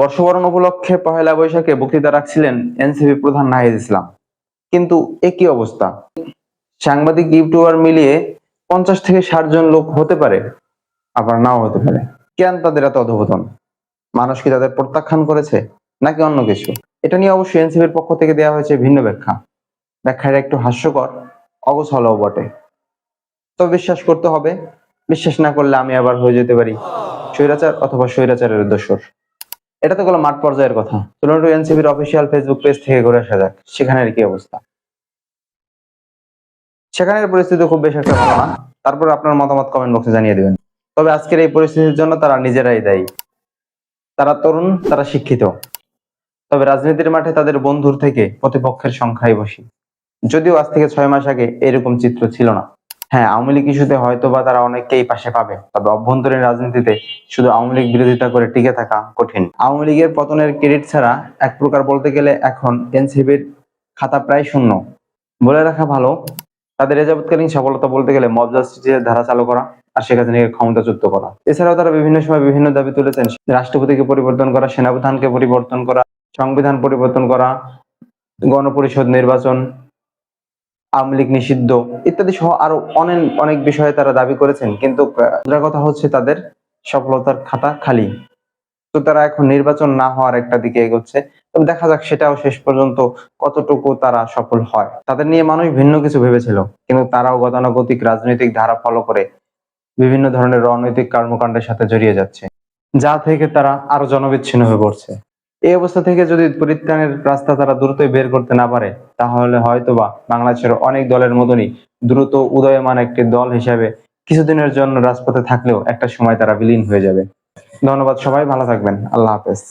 বর্ষবরণ উপলক্ষে পহেলা বৈশাখে বক্তৃতা রাখছিলেন এনসিপি প্রধান নাহিদ ইসলাম। কিন্তু একই অবস্থা? সাংবাদিক ইউটিউবার মিলিয়ে পঞ্চাশ থেকে ষাট জন লোক হতে পারে, আবার নাও হতে পারে। কেন তাদের এত অধপতন? মানুষ কি তাদের প্রত্যাখ্যান করেছে, নাকি অন্য কিছু? এটা নিয়ে অবশ্যই এনসিপির পক্ষ থেকে দেওয়া হয়েছে ভিন্ন ব্যাখ্যা। ব্যাখ্যাটা একটু হাস্যকর, অগোছালও বটে। তবে বিশ্বাস করতে হবে, বিশ্বাস না করলে আমি আবার হয়ে যেতে পারি। স্বৈরাচার অথবা স্বৈরাচারের দোষর। এটা তো গেলো মাঠ পর্যায়ের কথা। চলুন একটু এনসিপির অফিসিয়াল ফেসবুক পেজ থেকে ঘুরে আসা যাক, সেখানের কি অবস্থা। সেখানের পরিস্থিতি খুব বেশি একটা ভালো না। তারপর আপনার মতামত কমেন্ট বক্সে জানিয়ে দেবেন। তবে আজকের এই পরিস্থিতির জন্য তারা নিজেরাই দায়ী। তারা তরুণ, তারা শিক্ষিত। তবে রাজনীতির মাঠে তাদের বন্ধুর থেকে প্রতিপক্ষের সংখ্যাই বেশি। যদিও আজ থেকে ছয় মাস আগে এরকম চিত্র ছিল না। হ্যাঁ আওয়ামী লীগ ইস্যুতে হয়তো বা তারা অনেককেই পাশে পাবে। তবে অভ্যন্তরীণ রাজনীতিতে শুধু আওয়ামী লীগ বিরোধিতা করে টিকে থাকা কঠিন। আওয়ামী লীগের পতনের ক্রেডিট ছাড়া এক প্রকার বলতে গেলে এখন এনসিবির খাতা প্রায় শূন্য। বলে রাখা ভালো, তাদের এজাবৎকালীন সফলতা বলতে গেলে মব জাস্টিসের ধারা চালু করা আর শেখ হাসিনাকে ক্ষমতাচ্যুত করা। এছাড়াও তারা বিভিন্ন সময় বিভিন্ন দাবি তুলেছেন, রাষ্ট্রপতিকে পরিবর্তন করা, সেনাপ্রধানকে পরিবর্তন করা, সংবিধান পরিবর্তন করা, গণপরিষদ নির্বাচন আওয়ামী লীগ নিষিদ্ধ ইত্যাদি সহ আরও অনেক অনেক বিষয়ে তারা দাবি করেছেন। কিন্তু কথা হচ্ছে তাদের সফলতার খাতা খালি। তো তারা এখন নির্বাচন না হওয়ার একটা দিকে এগোচ্ছে। তবে দেখা যাক সেটাও শেষ পর্যন্ত কতটুকু তারা সফল হয়। তাদের নিয়ে মানুষ ভিন্ন কিছু ভেবেছিল, কিন্তু তারাও গতানুগতিক রাজনৈতিক ধারা ফলো করে বিভিন্ন ধরনের রাজনৈতিক কর্মকাণ্ডের সাথে জড়িয়ে যাচ্ছে, যা থেকে তারা আরও জনবিচ্ছিন্ন হয়ে পড়ছে। এই অবস্থা থেকে যদি পরিত্রাণের রাস্তা তারা দ্রুতই বের করতে না পারে, তাহলে হয়তোবা বাংলাদেশের অনেক দলের মতনই দ্রুত উদয়মান একটি দল হিসাবে কিছুদিনের জন্য রাজপথে থাকলেও একটা সময় তারা বিলীন হয়ে যাবে। ধন্যবাদ সবাই, ভালো থাকবেন। আল্লাহ হাফেজ।